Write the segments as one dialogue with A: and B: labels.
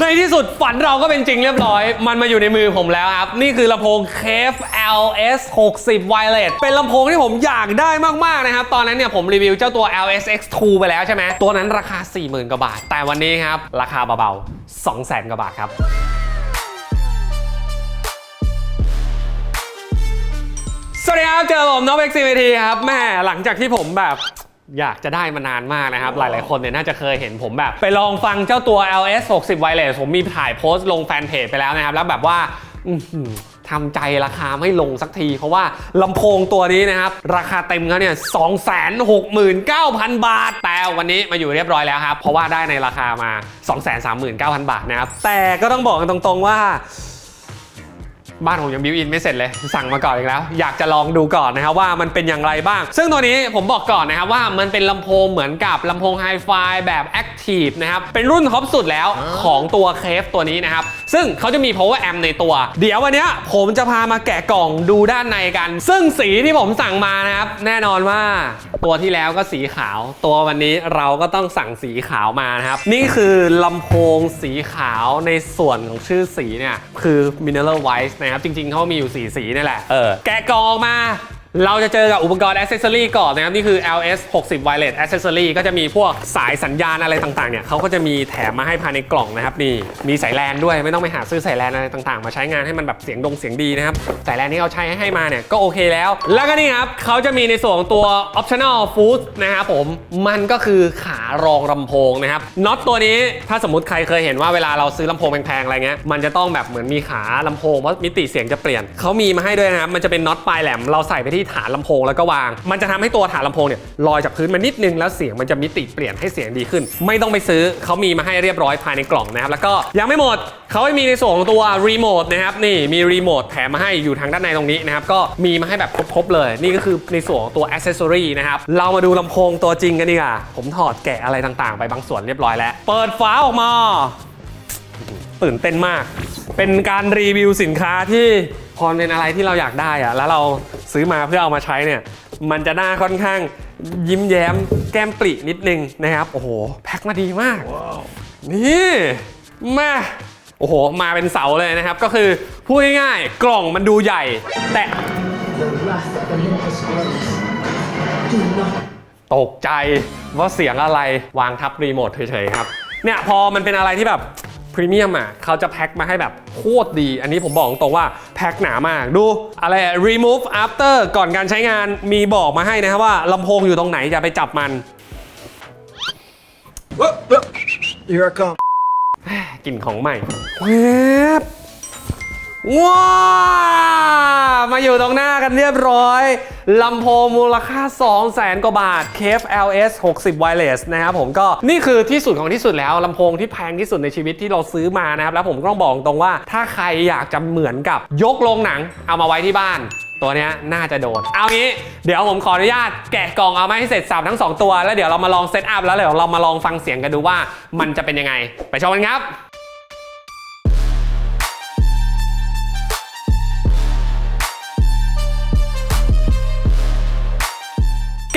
A: ในที่สุดฝันเราก็เป็นจริงเรียบร้อย มันมาอยู่ในมือผมแล้วครับ นี่คือลำโพง Cave LS 60 Wireless เป็นลำโพงที่ผมอยากได้มาก ๆ นะครับ ตอนนั้นเนี่ยผมรีวิวเจ้าตัว LS X2 ไปแล้วใช่ไหม ตัวนั้นราคา 40,000 กว่าบาท แต่วันนี้ครับ ราคาเบาๆ 200,000 กว่าบาทครับสวัสดีครับ เจอผมน้องเอ็กซ์ทีครับแม่หลังจากที่ผมแบบ อยากจะได้มานานมากนะครับ หลายๆ คนเนี่ยน่าจะเคยเห็นผมแบบ ไปลองฟังเจ้าตัว LS 60 Wireless ผมมีถ่ายโพสต์ลงแฟนเพจไปแล้วนะครับ แล้วแบบว่าอื้อหือทำใจราคาไม่ลงสักที เพราะว่าลำโพงตัวนี้นะครับ ราคาเต็มเขาเนี่ย269,000 บาท แต่วันนี้มาอยู่เรียบร้อยแล้วครับ เพราะว่าได้ในราคามา 239,000 บาทนะครับ แต่ก็ต้องบอกกันตรงๆว่า บ้านผมยังบิวอินไม่เสร็จเลย สั่งมาก่อนอีกแล้ว อยากจะลองดูก่อนนะครับว่ามันเป็นอย่างไรบ้าง ซึ่งตัวนี้ผมบอกก่อนนะครับว่ามันเป็นลำโพงเหมือนกับลำโพงไฮไฟแบบแอคทีฟนะครับเป็นรุ่นท็อปสุดแล้วของตัวเคฟตัวนี้นะครับ ซึ่งเขาจะมี power amp ในตัว เดี๋ยววันเนี้ยผมจะพามาแกะกล่องดูด้านในกัน ซึ่งสีที่ผมสั่งมานะครับ แน่นอนว่าตัวที่แล้วก็สีขาว ตัววันนี้เราก็ต้องสั่งสีขาวมานะครับ นี่คือลำโพงสีขาวในส่วนของชื่อสีเนี่ย คือ mineral white นะครับ จริงๆเขามีอยู่4สีนี่แหละเออแกะกล่องออกมา เราจะเจอกับอุปกรณ์อ c เซ s ซอรีก่อนนะครับ นี่คือ LS 60 Wireless Accessory ก็จะมีพวกสายสัญญาณอะไรต่างๆเนี่ยเขาก็จะมีแถมมาให้ภายในกล่องนะครับนี่มีสายแลนด้วยไม่ต้องไปหาซื้อสายแลนอะไรต่างๆ มาใช้งานให้มันแบบเสียงดงเสียงดีนะครับ สายแลนที่เขาใช้ให้มาเนี่ยก็โอเคแล้ว แล้วก็นี่ครับเขาจะมีในส่วนของตัว optional foot นะครับผมมันก็คือขารองลำโพงนะครับน็อตตัวนี้ถ้าสมมติใครเคยเห็นว่าเวลาเราซื้อลำโพงแพงๆอะไรเงี้ยมันจะต้องแบบเหมือนมีขาลำโพงเพราะมิติเสียงจะเปลี่ยนเขามีมาให้ด้วยนะครับมันจะเป็นน็อตปลายแหลมเราใส่ไปที่ฐานลำโพงแล้วก็วาง มันจะทำให้ตัวฐานลำโพงเนี่ยลอยจากพื้นมานิดนึงแล้วเสียงมันจะมิติเปลี่ยนให้เสียงดีขึ้น ไม่ต้องไปซื้อเขามีมาให้เรียบร้อยภายในกล่องนะครับแล้วก็ยังไม่หมดเขาให้มีในส่วนของตัวรีโมทนะครับนี่มีรีโมทแถมมาให้อยู่ทางด้านในตรงนี้นะครับก็มีมาให้แบบครบๆเลย นี่ก็คือในส่วนของตัวอ c เซ s ซอรีนะครับเรามาดูลำโพงตัวจริงกันดีกว่าผมถอดแกะอะไรต่างๆ ไปบางส่วนเรียบร้อยแล้ว เปิดฝาออกมาตื่นเต้นมาก เป็นการรีวิวสินค้าที่ พอเป็นอะไรที่เราอยากได้อะแล้วเราซื้อมาเพื่อเอามาใช้เนี่ย มันจะหน้าค่อนข้างยิ้มแย้มแก้มปรินิดนึงนะครับ โอ้โห แพ็คมาดีมาก นี่มาโอ้โห มาเป็นเสาเลยนะครับ ก็คือพูดง่ายๆ กล่องมันดูใหญ่ แต่
B: The wrath of Olympus grows. Do not
A: ตกใจว่าเสียงอะไรวางทับรีโมทเฉยๆครับ เนี่ยพอมันเป็นอะไรที่แบบ พรีเมียมอะเขาจะแพ็คมาให้แบบโคตรดี อันนี้ผมบอกตรงว่าแพ็คหนามากดูอะไรอะ remove after ก่อนการใช้งานมีบอกมาให้นะครับว่าลำโพงอยู่ตรงไหนอย่าไปจับมัน
C: Here I come.
A: กลิ่นของใหม่แวบ ว้ามาอยู่ตรงหน้ากันเรียบร้อยลำโพงมูลค่า 2 0 0แสนกว่าบาท Cave LS 60 Wireless นะครับผมก็นี่คือที่สุดของที่สุดแล้วลำโพงที่แพงที่สุดในชีวิตที่เราซื้อมานะครับ แล้วผมก็ต้องบอกตรงว่า ถ้าใครอยากจะเหมือนกับยกโรงหนังเอามาไว้ที่บ้านตัวนี้น่าจะโดน เอางี้ เดี๋ยวผมขออนุญาตแกะกล่องเอามาให้เสร็จสับทั้ง 2 ตัว แล้วเดี๋ยวเรามาลองเซตอัพแล้วเดี๋ยวเรามาลองฟังเสียงกันดูว่ามันจะเป็นยังไง ไปชมกันครับ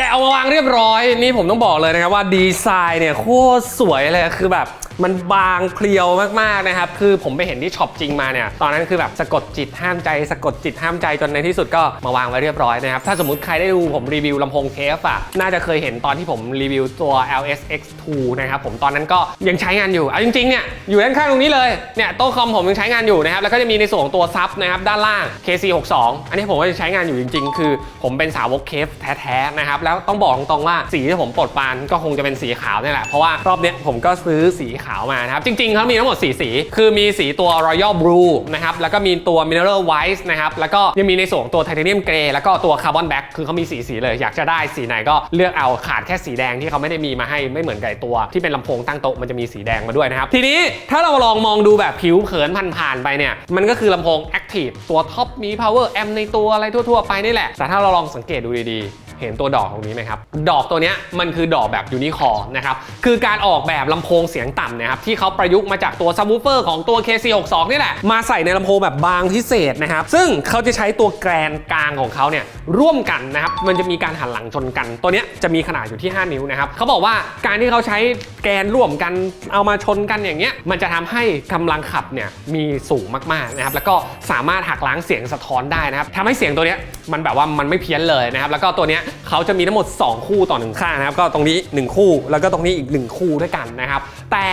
A: เอามาวางเรียบร้อย นี่ผมต้องบอกเลยนะครับว่าดีไซน์เนี่ยโคตรสวยเลยคือแบบ มันบางเพรียวมากๆนะครับ คือผมไปเห็นที่ช็อปจริงมาเนี่ย ตอนนั้นคือแบบสะกดจิตห้ามใจ สะกดจิตห้ามใจจนในที่สุดก็มาวางไว้เรียบร้อยนะครับ ถ้าสมมติใครได้ดูผมรีวิวลำโพงเคฟอะ น่าจะเคยเห็นตอนที่ผมรีวิวตัว LS X2 นะครับผม ตอนนั้นก็ยังใช้งานอยู่ เอาจริงๆเนี่ย อยู่ด้านข้างตรงนี้เลย เนี่ยโต๊ะคอมผมยังใช้งานอยู่นะครับ แล้วก็จะมีในส่วนของตัวซับนะครับด้านล่าง KC62 อันนี้ผมก็จะใช้งานอยู่จริง ๆ คือ ผมเป็นสาวกเคฟแท้ๆนะครับ แล้วต้องบอกตรงๆว่าสีที่ผมปลดปานก็คงจะเป็นสีขาวนี่แหละ เพราะว่ารอบเนี้ยผมก็ซื้อสีขาวมานะครับ จริงๆเขามีทั้งหมด 4 สี คือมีสีตัว Royal Blue นะครับ แล้วก็มีตัว Mineral White นะครับ แล้วก็ยังมีในส่วนของตัว Titanium Grey แล้วก็ตัว Carbon Black คือเขามีสีสีเลย อยากจะได้สีไหนก็เลือกเอา ขาดแค่สีแดงที่เขาไม่ได้มีมาให้ ไม่เหมือนกับตัว ที่เป็นลำโพงตั้งโต๊ะมันจะมีสีแดงมาด้วยนะครับ ทีนี้ถ้าเราลองมองดูแบบผิวเผินผ่านๆไปเนี่ย มันก็คือลำโพง Active ตัวท็อปมี Power Amp ในตัวอะไรทั่วๆไปนี่แหละ แต่ถ้าเราลองสังเกตดูดีๆเห็นตัวดอกตรงนี้ไหมครับ ดอกตัวนี้มันคือดอกแบบยูนิคอร์นะครับ คือการออกแบบลำโพงเสียงต่ำนะครับที่เขาประยุกต์มาจากตัวซับวูเฟอร์ของตัว KC62 นี่แหละ มาใส่ในลำโพงแบบบางพิเศษนะครับ ซึ่งเขาจะใช้ตัวแกรนกลางของเขาเนี่ยร่วมกันนะครับ มันจะมีการหันหลังชนกัน ตัวนี้จะมีขนาดอยู่ที่ 5 นิ้วนะครับเขาบอกว่าการที่เขาใช้แกนร่วมกันเอามาชนกันอย่างเงี้ยมันจะทำให้กำลังขับเนี่ยมีสูงมากๆนะครับแล้วก็สามารถหักล้างเสียงสะท้อนได้นะครับทำให้เสียงตัวนี้มันแบบว่ามันไม่เพี้ยนเลยนะครับแล้วก็ตัวนี้เขาจะมีทั้งหมด 2 คู่ต่อหนึ่งข้างนะครับ ก็ตรงนี้ 1 คู่ แล้วก็ตรงนี้อีก 1 คู่ด้วยกันนะครับ แต่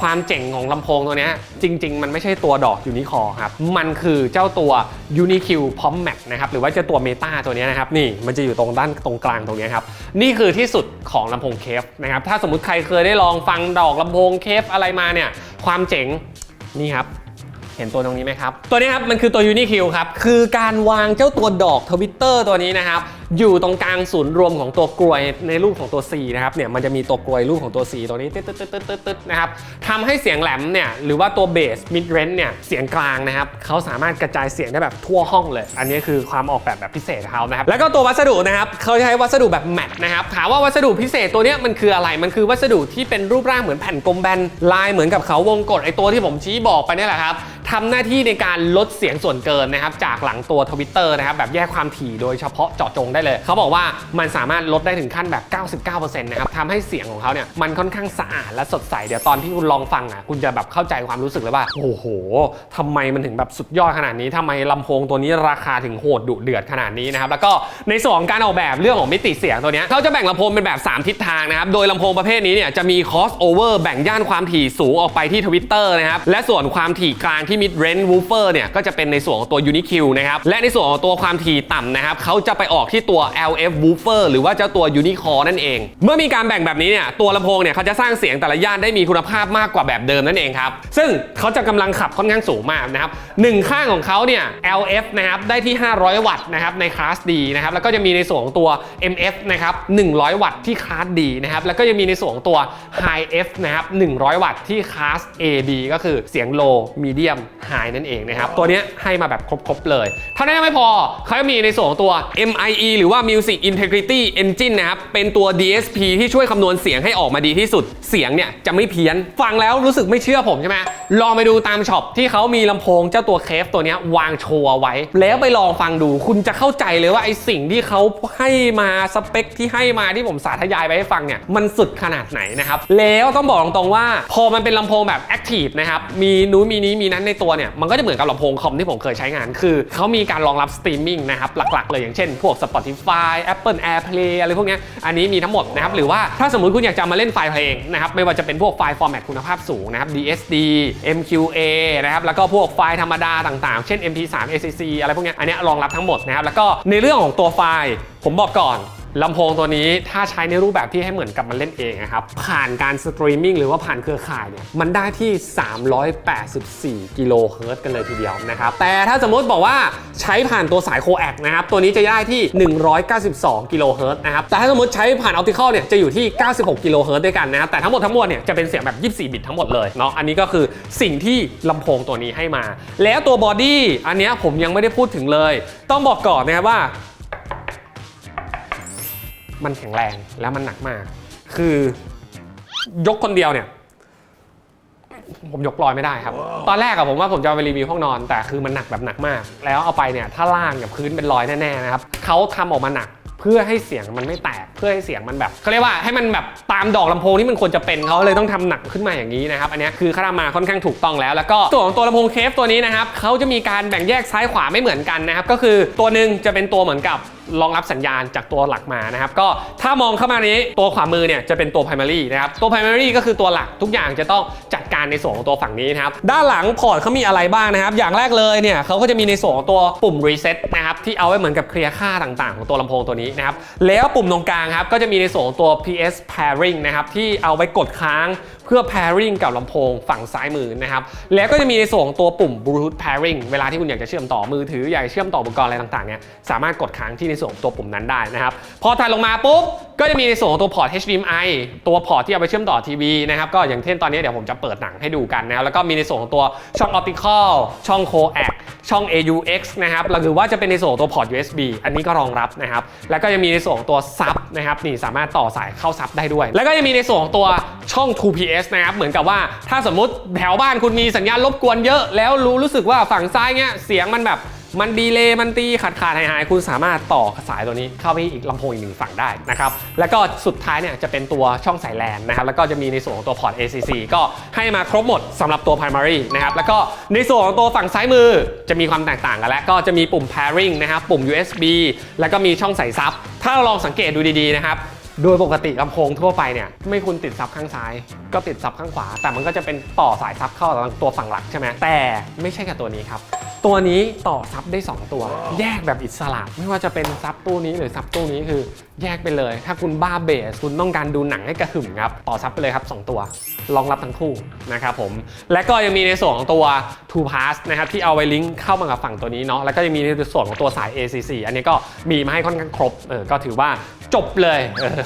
A: ความเจ๋งของลำโพงตัวนี้จริง ๆ มันไม่ใช่ตัวดอกยูนิคอร์ครับ มันคือเจ้าตัว UniQ Pom Max นะครับ หรือว่าเจ้าตัวเมตาตัวนี้นะครับ นี่มันจะอยู่ตรงด้านตรงกลางตรงนี้ครับ นี่คือที่สุดของลำโพงเคฟนะครับ ถ้าสมมติใครเคยได้ลองฟังดอกลำโพงเคฟอะไรมาเนี่ย ความเจ๋งนี่ครับเห็นตัวตรงนี้ไหมครับ ตัวนี้ครับ มันคือตัว UniQ ครับ คือการวางเจ้าตัวดอกทวิตเตอร์ตัวนี้นะครับอยู่ตรงกลางศูนย์รวมของตัวกลวยในรูปของตัว C นะครับเนี่ยมันจะมีตัวกลวยรูปของตัว C ตัวนี้ตึ๊ดตึ๊ดตึ๊ดตึ๊ดตึ๊ดนะครับทำให้เสียงแหลมเนี่ยหรือว่าตัวเบสมิดเรนเนี่ยเสียงกลางนะครับเขาสามารถกระจายเสียงได้แบบทั่วห้องเลย อันนี้คือความออกแบบแบบพิเศษเขานะครับแล้วก็ตัววัสดุนะครับเขาใช้วัสดุแบบแมทนะครับถามว่าวัสดุพิเศษตัวนี้มันคืออะไรมันคือวัสดุที่เป็นรูปร่างเหมือนแผ่นกลมแบนลายเหมือนกับเขาวงกตไอตัวที่ผมชี้บอกไปนี่แหละครับทำหน้าที่ในการลดเสียงส่วนเกินนะครับจากหลังตัวทวิตเตอร์นะครับแบบแยกความถี่โดยเฉพาะเจาะจงได้เลย เขาบอกว่ามันสามารถลดได้ถึงขั้นแบบ 99%นะครับทำให้เสียงของเขาเนี่ยมันค่อนข้างสะอาดและสดใส เดี๋ยวตอนที่คุณลองฟังอะคุณจะแบบเข้าใจความรู้สึกเลยว่า โอ้โหทำไมมันถึงแบบสุดยอดขนาดนี้ทำไมลำโพงตัวนี้ราคาถึงโหดดุเดือดขนาดนี้นะครับแล้วก็ในส่วนของการออกแบบเรื่องของมิติเสียงตัวเนี้ยเขาจะแบ่งลำโพงเป็นแบบ 3 ทิศทางนะครับโดยลำโพงประเภทนี้เนี่ยจะมี cross over แบ่งย่านความถี่สูงออกไปที่ทวิตเตอร์นะครับและส่วนความถี่กลางที่ mid range woofer เนี่ยก็จะเป็นในส่วนของตัว uniq นะครับและในส่วนของตัวความถี่ต่ำนะครับเขาจะไปออกที่ตัว lf woofer หรือว่าเจ้าตัว unicore นั่นเอง เมื่อมีการแบ่งแบบนี้เนี่ยตัวลำโพงเนี่ยเขาจะสร้างเสียงแต่ละย่านได้มีคุณภาพมากกว่าแบบเดิมนั่นเองครับ ซึ่งเขาจะกำลังขับค่อนข้างสูงมากนะครับหนึ่งข้างของเขาเนี่ย LF นะครับได้ที่ 500 วัตต์นะครับในคลาส D นะครับแล้วก็จะมีในส่วนของตัว MF นะครับ100 วัตต์ที่คลาส D นะครับแล้วก็จะมีในส่วนของตัว High F นะครับ100 วัตต์ที่คลาส AB ก็คือเสียง Low Medium High นั่นเองนะครับตัวเนี้ยให้มาแบบครบๆเลยเท่านั้นไม่พอเขาจะมีในส่วนของตัว MIE หรือว่า Music Integrity Engine นะครับ เป็นตัว DSP ที่ช่วยคำนวณเสียงให้ออกมาดีที่สุด เสียงเนี่ยจะไม่เพี้ยน ฟังแล้วรู้สึกไม่เชื่อผมใช่ไหมลองไปดูตามช็อปที่เขามีลำโพงเจ้าตัวเคฟตัวนี้วางโชว์เอาไว้ แล้วไปลองฟังดูคุณจะเข้าใจเลยว่าไอสิ่งที่เขาให้มาสเปคที่ให้มาที่ผมสาธยายไปให้ฟังเนี่ยมันสุดขนาดไหนนะครับแล้วต้องบอกตรงๆว่า พอมันเป็นลำโพงแบบแอคทีฟนะครับมีนู้นมีนี้มีนั้นในตัวเนี่ยมันก็จะเหมือนกับลำโพงคอมที่ผมเคยใช้งานคือเขามีการรองรับสตรีมมิ่งนะครับหลักๆเลยอย่างเช่นพวก Spotify Apple AirPlay อะไรพวกนี้อันนี้มีทั้งหมดนะครับหรือว่าถ้าสมมติคุณอยากจะมาเล่นไฟล์เพลงนะครับไม่ว่าจะเป็นพวกไฟล์ฟอร์แมตคุณภาพสูงนะครับ DSD MQA นะครับแล้วก็พวกไฟล์ธรรมดาต่างๆ เช่น MP3 ACC อะไรพวกนี้อันนี้รองรับทั้งหมดนะครับแล้วก็ในเรื่องของตัวไฟล์ผมบอกก่อน ลำโพงตัวนี้ถ้าใช้ในรูปแบบที่ให้เหมือนกับมันเล่นเองนะครับ ผ่านการสตรีมมิ่งหรือว่าผ่านเครือข่ายเนี่ย มันได้ที่ 384 กิโลเฮิรตซ์กันเลยทีเดียวนะครับ แต่ถ้าสมมติบอกว่าใช้ผ่านตัวสายโคแอกนะครับ ตัวนี้จะได้ที่ 192 กิโลเฮิรตซ์นะครับ แต่ถ้าสมมติใช้ผ่านออปติคอลเนี่ย จะอยู่ที่ 96 กิโลเฮิรตซ์ด้วยกันนะครับ แต่ทั้งหมดทั้งมวลเนี่ยจะเป็นเสียงแบบ 24 บิตทั้งหมดเลยเนาะ อันนี้ก็คือสิ่งที่ลำโพงตัวนี้ให้มา แล้วตัวบอดี้อันนี้ผมยังไม่ได้พูดถึงเลย ต้องบอกก่อนนะครับว่า มันแข็งแรงแล้วมันหนักมาก คือยกคนเดียวเนี่ย ผมยกลอยไม่ได้ครับ ตอนแรกอะผมว่าผมจะเอาไปรีวิวห้องนอน แต่คือมันหนักแบบหนักมาก แล้วเอาไปเนี่ยถ้าล่างกับพื้นเป็นรอยแน่ๆนะครับเขาทำออกมาหนักเพื่อให้เสียงมันไม่แตกเพื่อให้เสียงมันแบบเขาเรียกว่าให้มันแบบตามดอกลำโพงที่มันควรจะเป็นเขาเลยต้องทำหนักขึ้นมาอย่างนี้นะครับอันนี้คือเขาทำมาค่อนข้างถูกต้องแล้ว แล้วก็ส่วนของตัวลำโพงเคฟตัวนี้นะครับเขาจะมีการแบ่งแยกซ้ายขวาไม่เหมือนกันนะครับก็คือตัวหนึ่งจะเป็นตัวเหมือนกับรองรับสัญญาณจากตัวหลักมานะครับ ก็ถ้ามองเข้ามานี้ตัวขวามือเนี่ยจะเป็นตัว primary นะครับ ตัว primary ก็คือตัวหลักทุกอย่างจะต้องจัดการในส่วนของตัวฝั่งนี้นะครับ ด้านหลังพอร์ตเขามีอะไรบ้างนะครับ อย่างแรกเลยเนี่ยเขาก็จะมีในส่วนของตัวปุ่ม reset นะครับที่เอาไว้เหมือนกับเคลียร์ค่าต่างๆ ของตัวลำโพงตัวนี้นะครับ แล้วปุ่มตรงกลางครับก็จะมีในส่วนของตัว PS pairing นะครับที่เอาไว้กดค้าง เพื่อ pairing กับลำโพงฝั่งซ้ายมือนะครับ แล้วก็จะมีในส่วนของตัวปุ่ม Bluetooth pairing เวลาที่คุณอยากจะเชื่อมต่อมือถืออยากเชื่อมต่ออุปกรณ์อะไรต่างๆเนี่ยสามารถกดค้างที่ในส่วนของตัวปุ่มนั้นได้นะครับ พอถัดลงมาปุ๊บก็จะมีในส่วนของตัวพอร์ต HDMI ตัวพอร์ตที่เอาไปเชื่อมต่อทีวีนะครับก็อย่างเช่นตอนนี้เดี๋ยวผมจะเปิดหนังให้ดูกันนะครับแล้วก็มีในส่วนของตัวช่อง Optical ช่อง Coax ช่อง AUX นะครับหรือว่าจะเป็นในส่วนของตัวพอร์ต USB อันนี้ก็รองรับนะครับแล้วก็จะมีในส่วนของตัวซับนะครับนี่สามารถต่อสายเข้าซับได้ด้วย แล้วก็จะมีในส่วนของตัวช่อง 2PS นะครับ เหมือนกับว่าถ้าสมมุติแถวบ้านคุณมีสัญญาณรบกวนเยอะ แล้วรู้รู้สึกว่าฝั่งซ้ายเนี้ยเสียงมันแบบมันดีเลย์มันตีขาดขาดหายหายคุณสามารถต่อสายตัวนี้เข้าไปอีกลำโพงอีกหนึ่งฝั่งได้นะครับ แล้วก็สุดท้ายเนี่ยจะเป็นตัวช่องสายแลนนะครับ แล้วก็จะมีในส่วนของตัวพอร์ต ACC ก็ให้มาครบหมดสำหรับตัว primary นะครับ แล้วก็ในส่วนของตัวฝั่งซ้ายมือจะมีความแตกต่างกันแล้ว ก็จะมีปุ่ม pairing นะครับ ปุ่ม USB แล้วก็มีช่องใส่ซับ ถ้าเราลองสังเกตดูดีๆนะครับ โดยปกติลำโพงทั่วไปเนี่ยไม่คุณติดซับข้างซ้าย ก็ติดซับข้างขวา แต่มันก็จะเป็นต่อสายซับเข้าตัวฝั่งหลักใช่ไหมแต่ไม่ใช่กับตัวนี้ครับ ตัวนี้ต่อซับได้ 2 ตัว แยกแบบอิสระ ไม่ว่าจะเป็นซับตู้นี้หรือซับตู้นี้คือแยกไปเลย ถ้าคุณบ้าเบส คุณต้องการดูหนังให้กระหึ่มครับ ต่อซับไปเลยครับ 2 ตัวรองรับทั้งคู่นะครับผม และก็ยังมีในส่วนของตัว Two Pass นะครับที่เอาไว้ลิงก์เข้ามากับฝั่งตัวนี้เนาะแล้วก็ยังมีในส่วนของตัวสาย ACC อันนี้ก็มีมาให้ค่อนข้างครบเออก็ถือว่าจบเลยเออ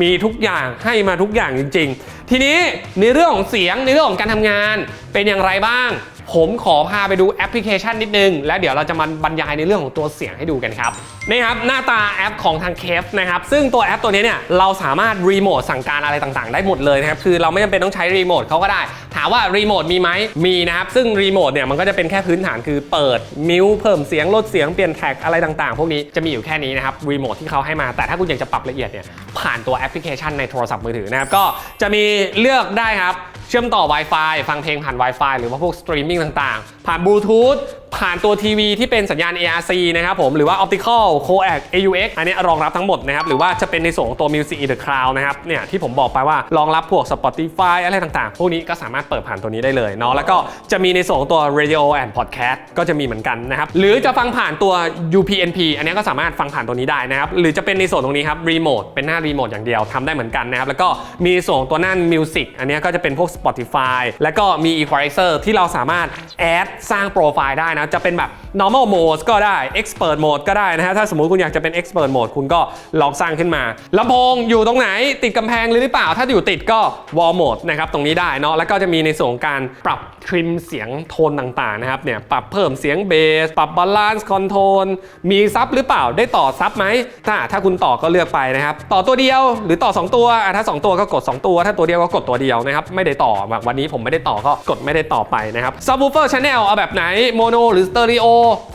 A: มีทุกอย่างให้มาทุกอย่างจริง ๆ ทีนี้ในเรื่องของเสียงในเรื่องของการทำงานเป็นอย่างไรบ้าง ผมขอพาไปดูแอปพลิเคชันนิดนึง แล้วเดี๋ยวเราจะมาบรรยายในเรื่องของตัวเสียงให้ดูกันครับนี่ครับหน้าตาแอปของทางเคฟนะครับซึ่งตัวแอปตัวนี้เนี่ยเราสามารถรีโมทสั่งการอะไรต่างๆ ได้หมดเลยนะครับคือเราไม่จำเป็นต้องใช้รีโมทเขาก็ได้ ถามว่ารีโมทมีไหมมีนะครับซึ่งรีโมทเนี่ยมันก็จะเป็นแค่พื้นฐานคือเปิดมิวเพิ่มเสียงลดเสียงเปลี่ยนแท็กอะไรต่างๆ พวกนี้จะมีอยู่แค่นี้นะครับรีโมทที่เขาให้มาแต่ถ้าคุณอยากจะปรับละเอียดเนี่ยผ่านตัวแอปพลิเคชันในโทรศัพท์มือถือนะครับก็จะมีเลือกได้ครับเชื่อมต่อ Wi-Fi ฟังเพลงผ่าน Wi-Fi หรือว่าพวกสตรีมมิ่งต่างๆ ผ่านบลูทูธ ผ่านตัวทีวีที่เป็นสัญญาณ ARC นะครับผมหรือว่า Optical Coax AUX อันนี้รองรับทั้งหมดนะครับหรือว่าจะเป็นในส่วนของตัว Music in the Cloud นะครับเนี่ยที่ผมบอกไปว่ารองรับพวก Spotify อะไรต่างๆ พวกนี้ก็สามารถเปิดผ่านตัวนี้ได้เลยเนาะแล้วก็จะมีในส่วนของตัว Radio and Podcast ก็จะมีเหมือนกันนะครับหรือจะฟังผ่านตัว UPnP อันนี้ก็สามารถฟังผ่านตัวนี้ได้นะครับหรือจะเป็นในส่วนตรงนี้ครับรีโมทเป็นหน้ารีโมทอย่างเดียวทำได้เหมือนกันนะครับแล้วก็มีส่วนตัวหน้า Music อันนี้ก็จะเป็นพวก Spotify แล้วก็มี Equalizer ที่เราสามารถแอดสร้างโปรไฟล์ได้นะจะเป็นแบบ normal mode ก็ได้ expert mode ก็ได้นะฮะถ้าสมมติคุณอยากจะเป็น expert mode คุณก็ลองสร้างขึ้นมาลำโพงอยู่ตรงไหนติดกำแพงหรือเปล่า ถ้าอยู่ติดก็ wall mode นะครับตรงนี้ได้เนาะแล้วก็จะมีในส่วนของการปรับทริมเสียงโทนต่างๆนะครับเนี่ยปรับเพิ่มเสียงเบสปรับบาลานซ์คอนโทรลมีซับหรือเปล่าได้ต่อซับไหมถ้าถ้าคุณต่อก็เลือกไปนะครับต่อตัวเดียวหรือต่อ 2 ตัวถ้า 2 ตัวก็กด 2 ตัว ถ้าตัวเดียวก็กดตัวเดียวนะครับไม่ได้ต่อแบบวันนี้ผมไม่ได้ต่อก็กดไม่ได้ต่อไปนะครับ subwoofer channel เอาแบบไหน mono หรือ stereo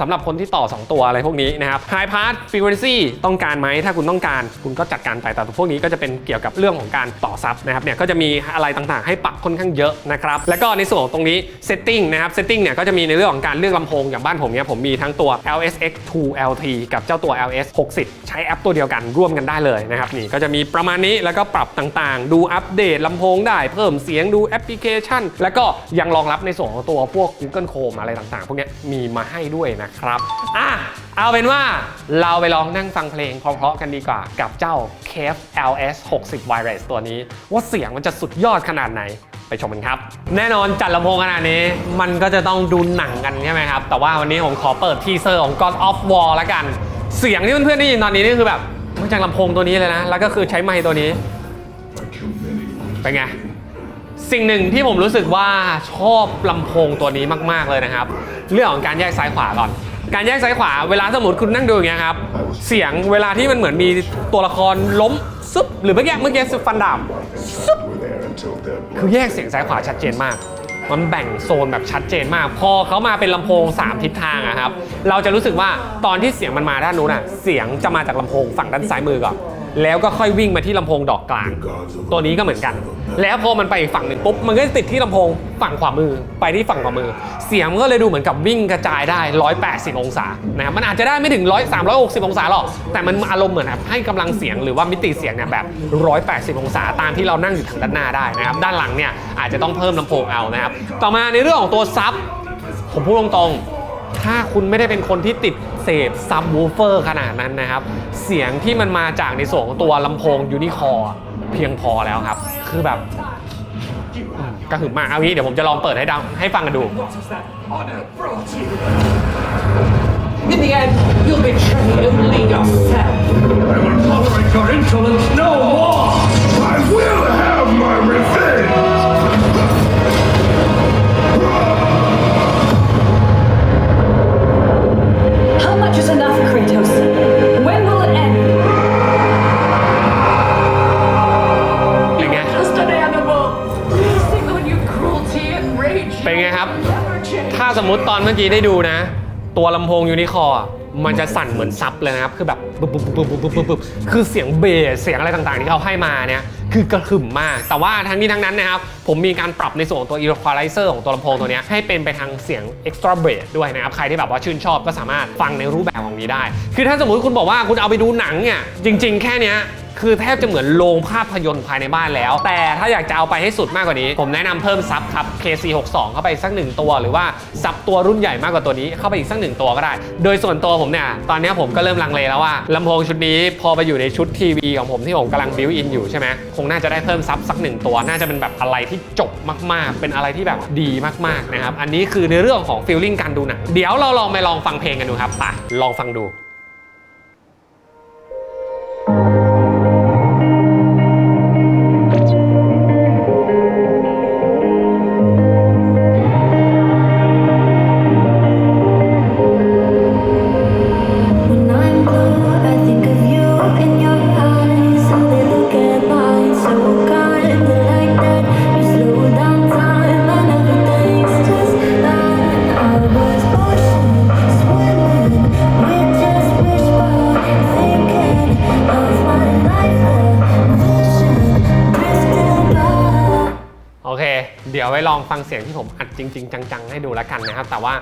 A: สำหรับคนที่ต่อ 2 ตัวอะไรพวกนี้นะครับ high pass frequency ต้องการไหมถ้าคุณต้องการ คุณก็จัดการไปแต่พวกนี้ก็จะเป็นเกี่ยวกับเรื่องของการต่อซับนะครับเนี่ยก็จะมีอะไรต่างๆ ให้ปรับค่อนข้างเยอะนะครับแล้วก็ในส่วนของตรงนี้ setting นะครับ setting เนี่ยก็จะมีในเรื่องของการเลือกลำโพงอย่างบ้านผมเนี่ยผมมีทั้งตัว LSX 2 LT กับเจ้าตัว LS 60 ใช้แอปตัวเดียวกันร่วมกันได้เลยนะครับนี่ก็จะมีประมาณนี้แล้วก็ปรับต่างๆ ดูอัปเดตลำโพงได้เพิ่มเสียงดูแอปพลิเคชัน แล้วก็ยังรองรับในส่วนของตัวพวก Google Chrome อะไรต่างๆ พวกนี้มีมาให้ด้วยนะครับอะเอาเป็นว่าเราไปลองนั่งฟังเพลงเพราะๆกันดีกว่ากับเจ้า Cave LS 60 Wireless ตัวนี้ ว่าเสียงมันจะสุดยอดขนาดไหนไปชมกันครับ แน่นอนจัดลำโพงขนาดนี้มันก็จะต้องดูหนังกันใช่ไหมครับ แต่ว่าวันนี้ผมขอเปิดทีเซอร์ของ God of War แล้วกัน เสียงที่เพื่อนๆได้ยินตอนนี้นี่คือแบบมาจากลำโพงตัวนี้เลยนะ แล้วก็คือใช้ไมค์ตัวนี้ เป็นไง สิ่งหนึ่งที่ผมรู้สึกว่าชอบลำโพงตัวนี้มาก ๆ เลยนะครับ เรื่องของการแยกซ้ายขวาก่อน การแยกซ้ายขวาเวลาสมมติคุณนั่งดูอย่างเงี้ยครับ เสียงเวลาที่มันเหมือนมีตัวละครล้มซุบหรือเมื่อกี้เมื่อกี้ฟันดาบคือแยกเสียงซ้ายขวาชัดเจนมาก มันแบ่งโซนแบบชัดเจนมาก พอเขามาเป็นลำโพง 3 ทิศทางอะครับ เราจะรู้สึกว่าตอนที่เสียงมันมาด้านนู้นอะเสียงจะมาจากลำโพงฝั่งด้านซ้ายมือก่อน แล้วก็ค่อยวิ่งมาที่ลำโพงดอกกลาง ตัวนี้ก็เหมือนกัน แล้วพอมันไปอีกฝั่งหนึ่งปุ๊บมันก็จะติดที่ลำโพงฝั่งขวามือไปที่ฝั่งขวามือ เสียงมันก็เลยดูเหมือนกับวิ่งกระจายได้ 180 องศานะครับมันอาจจะได้ไม่ถึง100 360 องศาหรอก แต่มันอารมณ์เหมือนแบบให้กำลังเสียงหรือว่ามิติเสียงเนี่ยแบบ 180 องศาตามที่เรานั่งอยู่ทางด้านหน้าได้นะครับด้านหลังเนี่ยอาจจะต้องเพิ่มลำโพงเอานะครับต่อมาในเรื่องของตัวซับผมพูดตรงๆ ถ้าคุณไม่ได้เป็นคนที่ติดเสพซับวูเฟอร์ขนาดนั้นนะครับ เสียงที่มันมาจากในส่วนของตัวลำโพงยูนิคอร์เพียงพอแล้วครับ คือแบบอืมกระหึ่มมากเอางี้เดี๋ยวผมจะลองเปิดให้ดังให้ฟังกันดู
B: In the end, you'll betray only yourself.
D: I will tolerate your insolence no more! I will have my revenge!
A: อนเมื่อกี้ได้ดูนะ ตัวลำโพงยูนิคอร์มันจะสั่นเหมือนซับเลยนะครับ คือแบบปุ๊บปุ๊บปุ๊บปุ๊บปุ๊บปุ๊บปุ๊บคือเสียงเบสเสียงอะไรต่างๆ ที่เขาให้มาเนี่ยคือกระหึ่มมาก แต่ว่าทั้งนี้ทั้งนั้นนะครับ ผมมีการปรับในส่วนของตัว equalizer ของตัวลำโพงตัวนี้ให้เป็นไปทางเสียง extra bass ด้วยนะครับ ใครที่แบบว่าชื่นชอบก็สามารถฟังในรูปแบบของนี้ได้ คือถ้าสมมติคุณบอกว่าคุณเอาไปดูหนังเนี่ยจริง ๆ แค่เนี้ย คือแทบจะเหมือนโรงภาพยนตร์ภายในบ้านแล้ว แต่ถ้าอยากจะเอาไปให้สุดมากกว่านี้ ผมแนะนำเพิ่มซับครับ KC62 เข้าไปสักหนึ่งตัว หรือว่าซับตัวรุ่นใหญ่มากกว่าตัวนี้เข้าไปอีกสักหนึ่งตัวก็ได้ โดยส่วนตัวผมเนี่ยตอนนี้ผมก็เริ่มลังเลแล้วว่าลำโพงชุดนี้พอไปอยู่ในชุดทีวีของผมที่ผมกำลังบิวอินอยู่ใช่ไหมคงน่าจะได้เพิ่มซับสักหนึ่งตัวน่าจะเป็นแบบอะไรที่จบมาก ๆ เป็นอะไรที่แบบดีมากๆนะครับอันนี้คือในเรื่องของฟีลลิ่งการดูหนังเดี๋ยวเราลองไปลองฟังเพลงกันดูครับไปลองฟังดู ฟังเสียงที่ผมอัดจริง ๆ จัง ๆ ให้ดูแล้วกันนะครับ แต่ว่า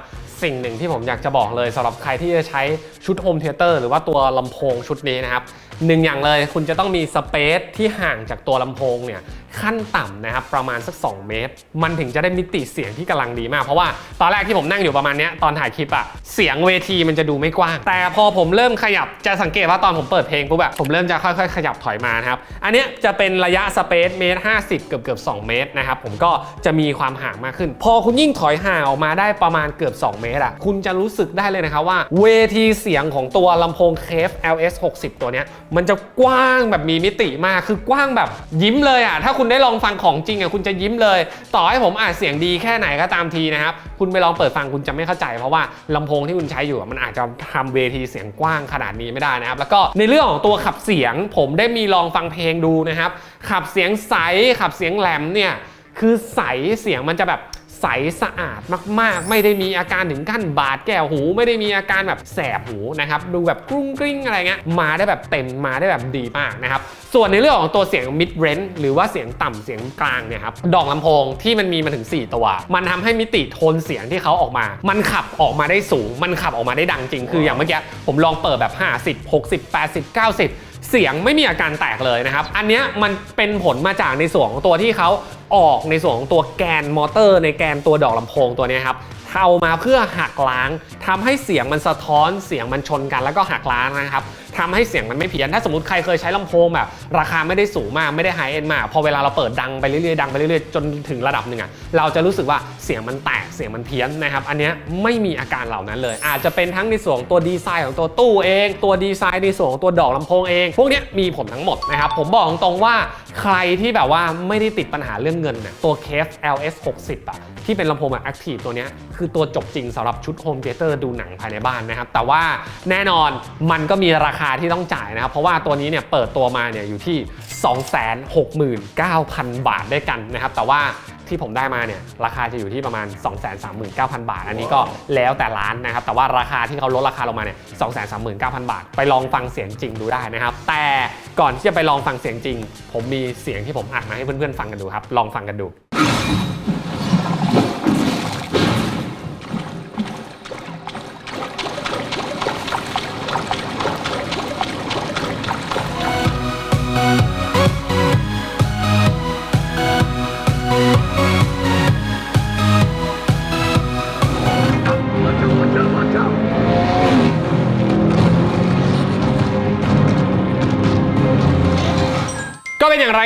A: สิ่งหนึ่งที่ผมอยากจะบอกเลยสำหรับใครที่จะใช้ชุดโฮมเทเตอร์หรือว่าตัวลำโพงชุดนี้นะครับหนึ่งอย่างเลยคุณจะต้องมีสเปซที่ห่างจากตัวลำโพงเนี่ย ขั้นต่ำนะครับประมาณสัก 2 เมตร มันถึงจะได้มิติเสียงที่กำลังดีมาก เพราะว่าตอนแรกที่ผมนั่งอยู่ประมาณนี้ตอนถ่ายคลิปอะเสียงเวทีมันจะดูไม่กว้าง แต่พอผมเริ่มขยับจะสังเกตว่าตอนผมเปิดเพลงปุ๊บอะผมเริ่มจะค่อยๆ ขยับถอยมานะครับอันนี้จะเป็นระยะสเปซเมตรห้เกือบเกือบ2เมตรนะครับผมก็จะมีความห่างมากขึ้น พอคุณยิ่งถอยห่างออกมาได้ประมาณเกือบ 2 เมตรอะคุณจะรู้สึกได้เลยนะครับว่า เวทีเสียงของตัวลำโพงเคฟ LS 60 ตัวนี้มันจะกว้างแบบมีมิติมากคือกว้างแบบยิ้มเลยอะถ้าคุณได้ลองฟังของจริงอะคุณจะยิ้มเลย ต่อให้ผมอาจเสียงดีแค่ไหนก็ตามทีนะครับ คุณไปลองเปิดฟังคุณจะไม่เข้าใจ เพราะว่าลำโพงที่คุณใช้อยู่มันอาจจะทำเวทีเสียงกว้างขนาดนี้ไม่ได้นะครับ แล้วก็ในเรื่องของตัวขับเสียง ผมได้มีลองฟังเพลงดูนะครับ ขับเสียงใสขับเสียงแหลมเนี่ยคือใสเสียงมันจะแบบ ใสสะอาดมากๆ ไม่ได้มีอาการถึงขั้นบาดแก้วหู ไม่ได้มีอาการแบบแสบหูนะครับดูแบบกรุ้งกริ้งอะไรเงี้ยมาได้แบบเต็มมาได้แบบดีมากนะครับส่วนในเรื่องของตัวเสียง mid range หรือว่าเสียงต่ำเสียงกลางเนี่ยครับดอกลำโพงที่มันมีมาถึง 4 ตัว มันทำให้มิติโทนเสียงที่เขาออกมา มันขับออกมาได้สูง มันขับออกมาได้ดังจริง คืออย่างเมื่อกี้ผมลองเปิดแบบ 50 60 80 90 เสียงไม่มีอาการแตกเลยนะครับ อันนี้มันเป็นผลมาจากในส่วนของตัวที่เขาออกในส่วนของตัวแกนมอเตอร์ ในแกนตัวดอกลำโพงตัวนี้ครับเอามาเพื่อหักล้างทำให้เสียงมันสะท้อนเสียงมันชนกันแล้วก็หักล้างนะครับทำให้เสียงมันไม่เพี้ยน ถ้าสมมติใครเคยใช้ลำโพงแบบ ราคาไม่ได้สูงมากไม่ได้ไฮเอ็นมาก พอเวลาเราเปิดดังไปเรื่อยๆดังไปเรื่อยๆ จนถึงระดับหนึ่งอะเราจะรู้สึกว่า สียงมันแตกเสียงมันเพี้ยนนะครับ อันนี้ไม่มีอาการเหล่านั้นเลย อาจจะเป็นทั้งในส่วนตัวดีไซน์ของตัวตู้เอง ตัวดีไซน์ในส่วนของตัวดอกลำโพงเอง พวกนี้มีผลทั้งหมดนะครับ ผมบอกตรงๆว่าใครที่แบบว่าไม่ได้ติดปัญหาเรื่องเงินเนี่ยตัว Cave LS 60อะที่เป็นลำโพงแบบ Active ตัวนี้คือตัวจบจริงสำหรับชุดโฮมเทเตอร์ดูหนังภายในบ้านนะครับ แต่ว่าแน่นอนมันก็มีราคาที่ต้องจ่ายนะครับ เพราะว่าตัวนี้เนี่ยเปิดตัวมาเนี่ยอยู่ที่ 269,000 บาทด้วยกันนะครับ แต่ว่า ที่ผมได้มาเนี่ยราคาจะอยู่ที่ประมาณ 239,000 บาท อันนี้ก็แล้วแต่ร้านนะครับ แต่ว่าราคาที่เขาลดราคาลงมาเนี่ย239,000 บาท ไปลองฟังเสียงจริงดูได้นะครับ แต่ก่อนที่จะไปลองฟังเสียงจริง ผมมีเสียงที่ผมอัดมาให้เพื่อนๆฟังกันดูครับ ลองฟังกันดู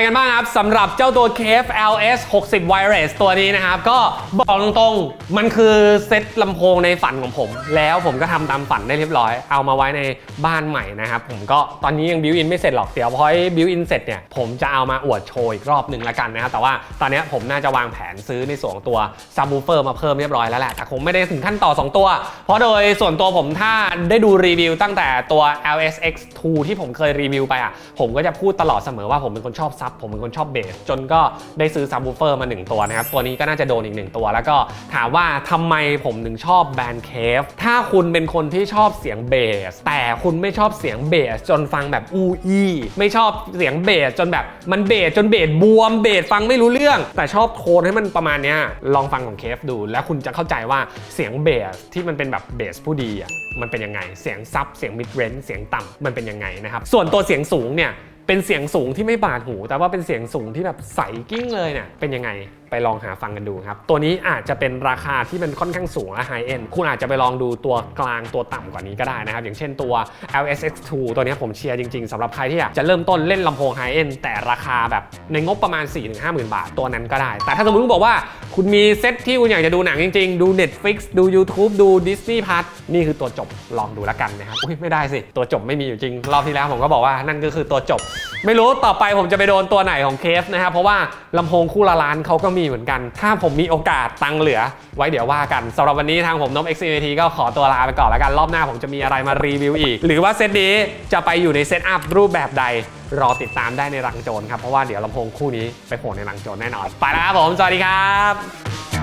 A: กันบ้างครับสำหรับเจ้าตัว KF LS 60 Wireless ตัวนี้นะครับ ก็บอกตรงๆ มันคือเซ็ตลำโพงในฝันของผม แล้วผมก็ทำตามฝันได้เรียบร้อย เอามาไว้ในบ้านใหม่นะครับ ผมก็ตอนนี้ยังบิวอินไม่เสร็จหรอก เดี๋ยวพอบิวอินเสร็จเนี่ย ผมจะเอามาอวดโชว์อีกรอบหนึ่งละกันนะครับ แต่ว่าตอนนี้ผมน่าจะวางแผนซื้อในส่วนของตัวซับ w ูเฟอร์มาเพิ่มเรียบร้อยแล้วแหละ แต่คงไม่ได้ถึงขั้นต่อ 2 ตัว เพราะโดยส่วนตัวผมถ้าได้ดูรีวิวตั้งแต่ตัว LSX2 ที่ผมเคยรีวิวไปอะผมก็จะพูดตลอดเสมอว่าผมเป็นคนชอบซับผมเป็นคนชอบเบส จนก็ได้ซื้อซับ w ูเฟอร์มา 1 ตัวนะครับ ตัวนี้ก็น่าจะโดนอีก 1 ตัว แล้วก็ถามว่าทำไมผมถึงชอบแบนด์เคฟถ้าคุณเป็นคนที่ชอบเสียงเบส แต่คุณไม่ชอบเสียงเบส จนฟังแบบอูอีไม่ชอบเสียงเบสจนแบบมันเบสจนเบสบวมเบสฟังไม่รู้เรื่อง แต่ชอบโทนให้มันประมาณเนี้ยลองฟังของเคฟดู แล้วคุณจะเข้าใจว่าเสียงเบสที่มันเป็นแบบเบสผู้ดีอะมันเป็นยังไงเสียงซับเสียงมิดเรนเสียงต่ำมันเป็นยังไงนะครับส่วนตัวเสียงสูงเนี่ย เป็นเสียงสูงที่ไม่บาดหู แต่ว่าเป็นเสียงสูงที่แบบใสกิ้งเลยเนี่ยเป็นยังไง ไปลองหาฟังกันดูครับ ตัวนี้อาจจะเป็นราคาที่มันค่อนข้างสูงและไฮเอ็นคุณอาจจะไปลองดูตัวกลางตัวต่ำกว่านี้ก็ได้นะครับ อย่างเช่นตัว LSX2 ตัวนี้ผมเชียร์จริงๆสำหรับใครที่อยากจะเริ่มต้นเล่นลำโพงไฮเอ็นแต่ราคาแบบในงบประมาณ 4-5 0,000 บาทตัวนั้นก็ได้ แต่ถ้าสมมติคุณบอกว่าคุณมีเซตที่คุณอยากจะดูหนังจริงๆ ดู Netflix ดู YouTube ดู Disney Plus นี่คือตัวจบลองดูแล้วกันนะครับอุ้ยไม่ได้สิ ตัวจบไม่มีอยู่จริง รอบที่แล้วผมก็บอกว่านั่นก็คือตัวจบ ไม่รู้ต่อไปผมจะไปโดนตัวไหนของเคฟนะครับเพราะว่าลำโพงคู่ละล้านเขาก็มีเหมือนกัน ถ้าผมมีโอกาสตังเหลือ ไว้เดี๋ยวว่ากันสำหรับวันนี้ทางผมนบ XCVT ก็ขอตัวลาไปก่อนแล้วกันรอบหน้าผมจะมีอะไรมารีวิวอีก หรือว่าเซตนี้จะไปอยู่ในเซตอัพรูปแบบใด รอติดตามได้ในรังโจรครับเพราะว่าเดี๋ยวลำโพงคู่นี้ไปโผล่ในรังโจรแน่นอน ไปแล้วครับผมสวัสดีครับ